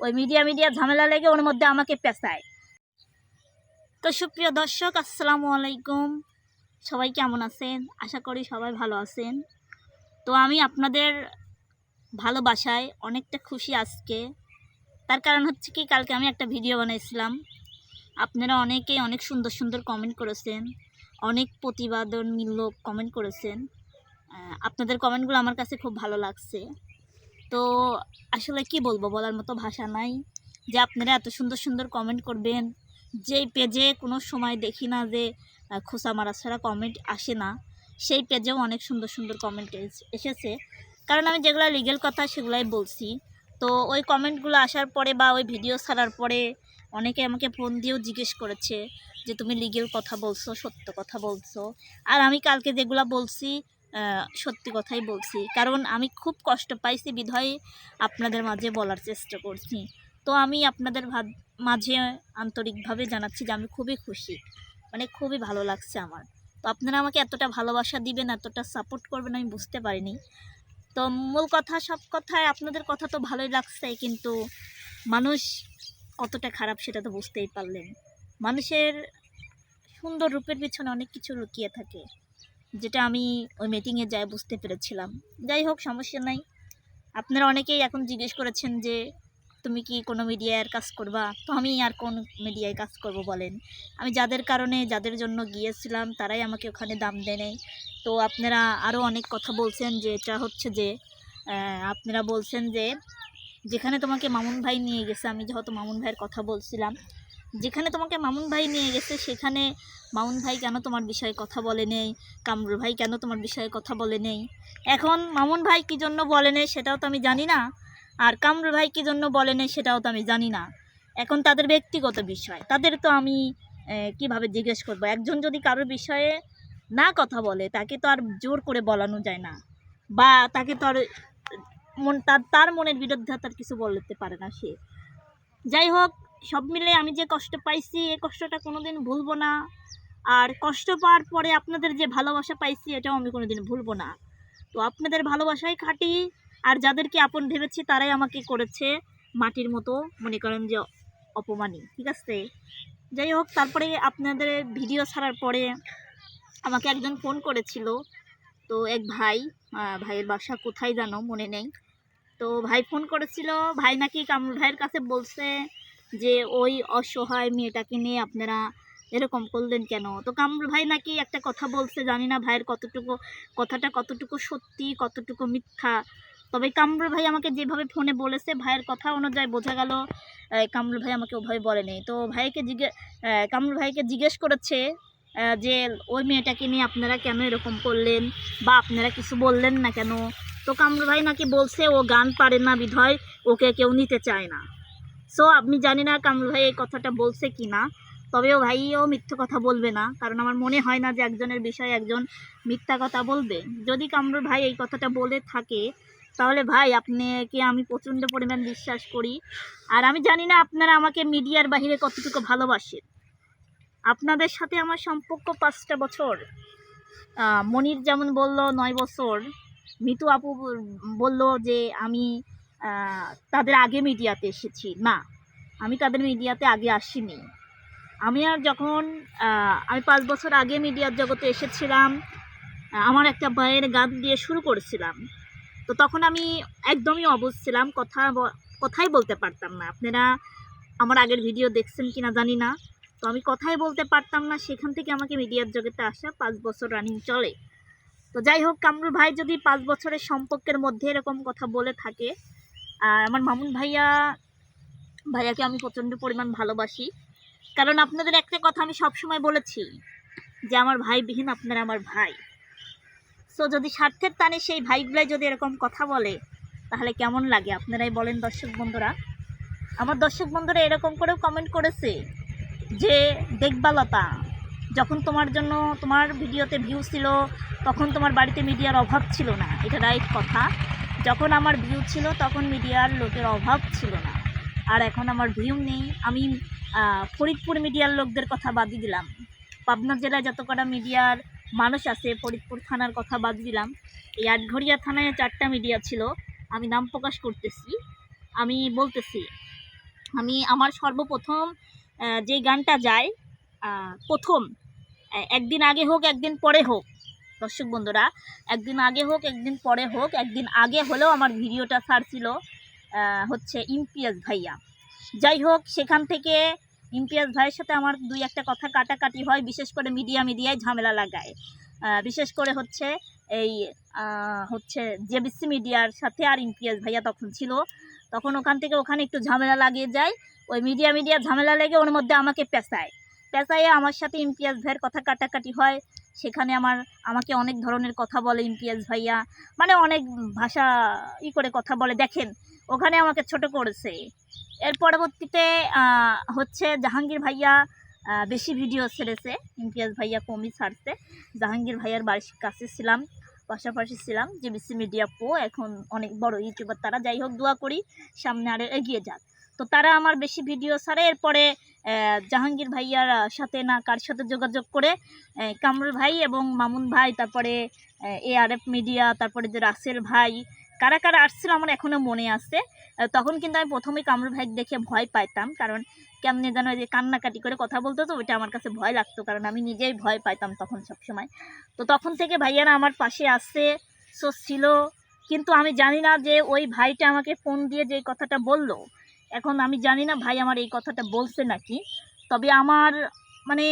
ওই media media ঝামেলা লেগে ওর মধ্যে আমাকে পেঁচায়। তো সুপ্রিয় দর্শক, আসসালামু আলাইকুম। সবাই কেমন আছেন? আশা করি সবাই ভালো আছেন। তো আমি আপনাদের ভালোবাসায় অনেকটা খুশি আজকে। তার কারণ হচ্ছে কি, কালকে আমি একটা ভিডিও বানাইছিলাম। আপনারা অনেকেই অনেক সুন্দর সুন্দর কমেন্ট করেছেন। অনেক প্রতিবাদনমূলক কমেন্ট করেছেন। আপনাদের কমেন্টগুলো আমার কাছে খুব ভালো লাগছে। তো আসলে কি বলব বলার মতো ভাষা নাই যে আপনারা এত সুন্দর সুন্দর কমেন্ট করবেন, যেই পেজে কোনো সময় দেখি না যে খোসা মারা ছাড়া কমেন্ট আসে না, সেই পেজেও অনেক সুন্দর সুন্দর কমেন্ট এসেছে। কারণ আমি যেগুলো লিগেল কথা সেগুলাই বলছি। তো ওই কমেন্টগুলো আসার পরে বা ওই ভিডিও ছাড়ার পরে অনেকে আমাকে ফোন দিয়েও জিজ্ঞেস করেছে যে, তুমি লিগেল কথা বলছো, সত্য কথা বলছো? আর আমি কালকে যেগুলো বলছি সত্যি কথাই বলছি। কারণ আমি খুব কষ্ট পাইছি বিধায় আপনাদের মাঝে বলার চেষ্টা করছি। তো আমি আপনাদের মাঝে আন্তরিকভাবে জানাচ্ছি যে আমি খুবই খুশি। মানে খুবই ভালো লাগছে আমার। তো আপনারা আমাকে এতটা ভালোবাসা দিবেন, এতটা সাপোর্ট করবেন আমি বুঝতে পারিনি। তো মূল কথা, সব কথায় আপনাদের কথা তো ভালোই লাগছে, কিন্তু মানুষ কতটা খারাপ সেটা তো বুঝতেই পারলেন। মানুষের সুন্দর রূপের পিছনে অনেক কিছু লুকিয়ে থাকে। যেটা আমি ওই মিটিংয়ে যাই বুঝতে পেরেছিলাম। যাই হোক, সমস্যা নাই। আপনারা অনেকেই এখন জিজ্ঞেস করেছেন যে, তুমি কি কোনো মিডিয়ার কাজ করবা? তো আমি আর কোন মিডিয়ায় কাজ করব বলেন। আমি যাদের কারণে, যাদের জন্য গিয়েছিলাম, তারাই আমাকে ওখানে দাম দেয় তো আপনারা আরও অনেক কথা বলছেন যে, এটা হচ্ছে যে আপনারা বলছেন যে, যেখানে তোমাকে মামুন ভাই নিয়ে গেছে, আমি যেহেতু মামুন ভাইয়ের কথা বলছিলাম যেখানে তোমাকে মামুন ভাই নিয়ে গেছে, সেখানে মামুন ভাই কেন তোমার বিষয়ে কথা বলে নেই? কামরুল ভাই কেন তোমার বিষয়ে কথা বলে নেই? এখন মামুন ভাই কী জন্য বলে নেই সেটাও তো আমি জানি না। আর কামরুল ভাই কী জন্য বলে নেই সেটাও তো আমি জানি না। এখন তাদের ব্যক্তিগত বিষয়। তাদের তো আমি কীভাবে জিজ্ঞেস করব? একজন যদি কারোর বিষয়ে না কথা বলে, তাকে তো আর জোর করে বলানো যায় না। বা তাকে তো আর মন, তার তার মনের বিরুদ্ধে তার কিছু বলতে পারে না সে। যাই হোক সব মিলে আমি যে কষ্ট পাইছি এই কষ্টটা কোনোদিন ভুলবো না। আর কষ্ট পাওয়ার পরে আপনাদের যে ভালোবাসা পাইছি, এটাও আমি কোনোদিন ভুলবো না। তো আপনাদের ভালোবাসাই খাটি, আর যাদেরকে আপন ভেবেছি, তারাই আমাকে করেছে মাটির মতো, মনে করেন যে অপমানী ঠিক আছে? যাই হোক, তারপরে আপনাদের ভিডিও ছাড়ার পরে আমাকে একজন ফোন করেছিল। তো এক ভাই ভাইয়ের বাসা কোথায় জানো, মনে নেই। তো ভাই ফোন করেছিল, ভাই নাকি কামরুল ভাইয়ের কাছে বলছে যে ওই অসহায় মেয়েটাকে নিয়ে আপনারা এরকম করলেন কেন? তো কামরুল ভাই নাকি একটা কথা বলছে জানি না ভাইয়ের কতটুকু কথাটা কতটুকু সত্যি কতটুকু মিথ্যা। তবে কামরুল ভাই আমাকে যেভাবে ফোনে বলেছে ভাইয়ের কথা অনুযায়ী বোঝা গেল কামরুল ভাই আমাকে ওভাবে বলেনি। তো ভাইকে জিজ্ঞে আহ, কামরুল ভাইকে জিজ্ঞেস করেছে যে ওই মেয়েটাকে নিয়ে আপনারা কেন এরকম করলেন বা আপনারা কিছু বললেন না কেন? তো কামরুল ভাই নাকি বলছে ও গান পারে না বিধয় ওকে কেউ নিতে চায় না। সো আপনি জানি না কামরুল ভাই এই কথাটা বলছে কি না তবেও ভাইও মিথ্যে কথা বলবে না, কারণ আমার মনে হয় না যে একজনের বিষয়ে একজন মিথ্যা কথা বলবে। যদি কামরুল ভাই এই কথাটা বলে থাকে, তাহলে ভাই আপনাকে আমি প্রচণ্ড পরিমাণ বিশ্বাস করি। আর আমি জানি না আপনারা আমাকে মিডিয়ার বাহিরে কতটুকু ভালোবাসেন। আপনাদের সাথে আমার সম্পর্ক পাঁচটা বছর। মনির যেমন বলল নয় বছর, মিতু আপু বলল যে আমি তাদের আগে মিডিয়াতে এসেছি। না, আমি তাদের মিডিয়াতে আগে আসিনি। আমি আর যখন আমি পাঁচ বছর আগে মিডিয়ার জগতে এসেছিলাম আমার একটা ভাইয়ের গান দিয়ে শুরু করেছিলাম। তো তখন আমি একদমই অবুঝ ছিলাম, কথা কথাই বলতে পারতাম না। আপনারা আমার আগের ভিডিও দেখছেন কিনা জানি না। তো আমি কথাই বলতে পারতাম না, সেখান থেকে আমাকে মিডিয়ার জগতে আসা পাঁচ বছর রানিং চলে। তো যাই হোক, কামরুল ভাই যদি পাঁচ বছরের সম্পর্কের মধ্যে এরকম কথা বলে থাকে আর আমার মামুন ভাইয়া, ভাইয়াকে আমি প্রচণ্ড পরিমাণ ভালোবাসি। কারণ আপনাদের একটা কথা আমি সবসময় বলেছি, যে আমার ভাইবিহীন আপনারা আমার ভাই। সো যদি স্বার্থের টানে সেই ভাইগুলাই যদি এরকম কথা বলে, তাহলে কেমন লাগে? আপনারাই বলেন দর্শক বন্ধুরা। আমার দর্শক বন্ধুরা এরকম করেও কমেন্ট করেছে, যে দেখবালতা, যখন তোমার জন্য তোমার ভিডিওতে ভিউ ছিল, তখন তোমার বাড়িতে মিডিয়ার অভাব ছিল না। এটা রাইট কথা। যখন আমার ভিউ ছিল, তখন মিডিয়ার লোকের অভাব ছিল না। আর এখন আমার ভিউ নেই। আমি ফরিদপুর মিডিয়ার লোকদের কথা বাদই দিলাম। পাবনা জেলায় যত কটা মিডিয়ার মানুষ আছে, ফরিদপুর থানার কথা বাদ দিলাম। এই আটঘরিয়া থানায় চারটা মিডিয়া ছিল। আমি নাম প্রকাশ করতেছি। আমি বলতেছি, আমি আমার সর্বপ্রথম যে গানটা যায় প্রথম একদিন আগে হোক, একদিন পরে হোক দর্শক বন্ধুরা, একদিন আগে হোক, একদিন পরে হোক, একদিন আগে হলেও আমার ভিডিওটা ছাড়ছিল হচ্ছে ইমপিএস ভাইয়া। যাই হোক, সেখান থেকে ইমপিএস ভাইয়ের সাথে আমার দুই একটা কথা কাটাকাটি হয়, বিশেষ করে মিডিয়া মিডিয়ায় ঝামেলা লাগায়। বিশেষ করে হচ্ছে এই হচ্ছে জেবিসি মিডিয়ার সাথে আর ইমপিএস ভাইয়া তখন ছিল। তখন ওখান থেকে ওখানে একটু ঝামেলা লাগিয়ে যায়। ওই মিডিয়া মিডিয়া ঝামেলা লেগে ওর মধ্যে আমাকে পেঁচায়। পেঁচাইয়ে আমার সাথে ইমতিয়াজ ভাইয়ের কথা কাটাকাটি হয়। সেখানে আমার, আমাকে অনেক ধরনের কথা বলে ইমতিয়াজ ভাইয়া। মানে অনেক ভাষা ই করে কথা বলে। দেখেন, ওখানে আমাকে ছোট করেছে। এর পরবর্তীতে হচ্ছে জাহাঙ্গীর ভাইয়া বেশি ভিডিও ছেড়েছে। ইমতিয়াজ ভাইয়া কমই ছাড়ছে। জাহাঙ্গীর ভাইয়ার বাড়ির কাছে ছিলাম, পাশাপাশি ছিলাম। যে বিসি মিডিয়া পো এখন অনেক বড় ইউটিউবার। তারা যাই হোক, দোয়া করি সামনে আরও এগিয়ে যাক। তো তারা আমার বেশি ভিডিও ছাড়ে। এরপরে জাহাঙ্গীর ভাইয়ার সাথে না কার সাথে যোগাযোগ করে কামরুল ভাই এবং মামুন ভাই, তারপরে, এ আর এফ মিডিয়া, তারপরে যে রাসেল ভাই, কারা কারা আসছিল আমার এখনও মনে আছে। তখন কিন্তু আমি প্রথমে কামরুল ভাই দেখে ভয় পাইতাম, কারণ কেমনে যেন যে কান্নাকাটি করে কথা বলতো তো, ওইটা আমার কাছে ভয় লাগতো, কারণ আমি নিজেই ভয় পাইতাম তখন সবসময়। তো তখন থেকে ভাইয়ারা আমার পাশে আসছে সো ছিল। কিন্তু আমি জানি না যে ওই ভাইটা আমাকে ফোন দিয়ে যে কথাটা বলল এখন আমি জানি না ভাই আমার এই কথাটা বলছে নাকি, তবে আমার মানে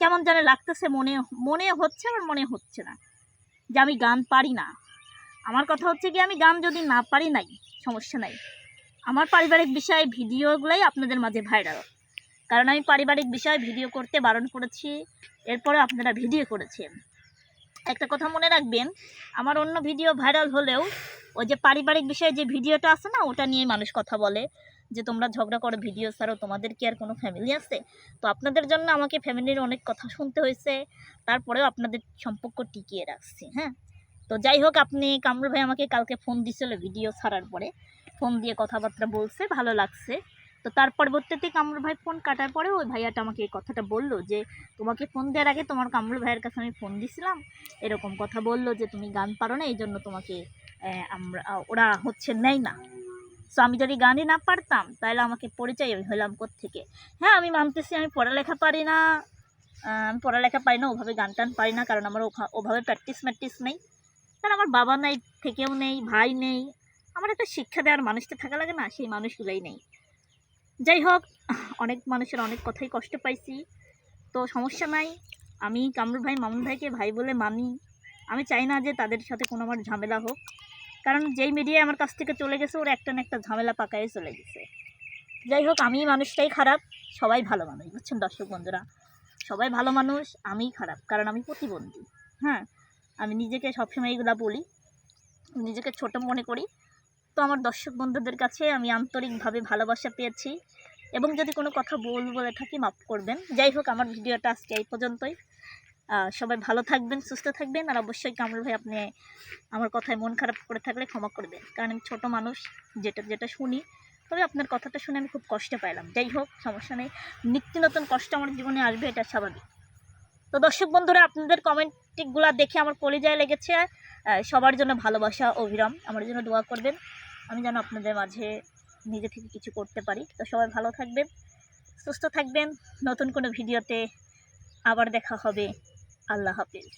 কেমন যেন লাগতেছে মনে মনে হচ্ছে আর মনে হচ্ছে না, যে আমি গান পারি না। আমার কথা হচ্ছে কি, আমি গান যদি না পারি নাই, সমস্যা নাই। আমার পারিবারিক বিষয়ে ভিডিওগুলোই আপনাদের মাঝে ভাইরাল। কারণ আমি পারিবারিক বিষয়ে ভিডিও করতে বারণ করেছি, এরপরে আপনারা ভিডিও করেছেন। একটা কথা মনে রাখবেন, আমার অন্য ভিডিও ভাইরাল হলেও ওই যে পারিবারিক বিষয়ে যে ভিডিওটা আছে না, ওটা নিয়ে মানুষ কথা বলে, যে তোমরা ঝগড়া করো, ভিডিও ছাড়ো, তোমাদের কি আর কোনো ফ্যামিলি আছে? তো আপনাদের জন্য আমাকে ফ্যামিলির অনেক কথা শুনতে হয়েছে, তারপরেও আপনাদের সম্পর্ক টিকিয়ে রাখছি হ্যাঁ? তো যাই হোক, আপনি কামরুল ভাই আমাকে কালকে ফোন দিছিল ভিডিও ছাড়ার পরে ফোন দিয়ে কথাবার্তা বলছে, ভালো লাগছে। তো তার পরবর্তীতে কামরুল ভাই ফোন কাটার পরে ওই ভাইয়াটা আমাকে এই কথাটা বলল যে, তোমাকে ফোন দেওয়ার আগে তোমার কামরুল ভাইয়ের কাছে আমি ফোন দিছিলাম, এরকম কথা বলল যে, তুমি গান পারো না এই জন্য তোমাকে আমরা ওরা হচ্ছে নেয় না। সো আমি যদি গানই না পারতাম, তাহলে আমাকে পরিচয় আমি হলাম থেকে হ্যাঁ আমি মানতেছি আমি পড়ালেখা পারি না। আমি পড়ালেখা পারি না, ওভাবে গান টান পারি না, কারণ আমার ওভাবে প্র্যাকটিস ম্যাকটিস নেই। কারণ আমার বাবা নাই, থেকেও নেই, ভাই নেই। আমার একটা শিক্ষা দেওয়ার মানুষটা থাকা লাগে না, সেই মানুষগুলোই নেই। যাই হোক, অনেক মানুষের অনেক কথাই কষ্ট পাইছি। তো সমস্যা নাই, আমি কামরুল ভাই, মামুন ভাইকে ভাই বলে মানি। আমি চাই না যে তাদের সাথে কোনো আমার ঝামেলা হোক। কারণ যেই মিডিয়া আমার কাছ থেকে চলে গেছে, ওরা একটা না একটা ঝামেলা পাকায়ে চলে গেছে। যাই হোক, আমি মানুষটাই খারাপ, সবাই ভালো মানুষ, বুঝছেন? দর্শক বন্ধুরা, সবাই ভালো মানুষ, আমিই খারাপ, কারণ আমি প্রতিবন্ধী হ্যাঁ? আমি নিজেকে সবসময় এগুলা বলি নিজেকে ছোট মনে করি। তো আমার দর্শক বন্ধুদের কাছে আমি আন্তরিকভাবে ভালোবাসা পেয়েছি। এবং যদি কোনো কথা বল বলে থাকি, মাফ করবেন। যাই হোক, আমার ভিডিওটা আজকে এই পর্যন্তই। সবাই ভালো থাকবেন, সুস্থ থাকবেন। আর অবশ্যই কামরুল ভাই, আপনি আমার কথায় মন খারাপ করে থাকলে ক্ষমা করবেন কারণ আমি ছোটো মানুষ, যেটা যেটা শুনি, তবে আপনার কথাটা শুনে আমি খুব কষ্ট পাইলাম। যাই হোক, সমস্যা নেই। নিত্য নতুন কষ্ট আমার জীবনে আসবে, এটা স্বাভাবিক। তো দর্শক বন্ধুরা, আপনাদের কমেন্টগুলো দেখে আমার কলিজায় লেগেছে। সবার জন্য ভালোবাসা অবিরাম আমার জন্য দোয়া করবেন। আমি যেন আপনাদের মাঝে নিজে থেকে কিছু করতে পারি। তো সবাই ভালো থাকবেন, সুস্থ থাকবেন। নতুন কোনো ভিডিওতে আবার দেখা হবে। আল্লাহ হাফিজ।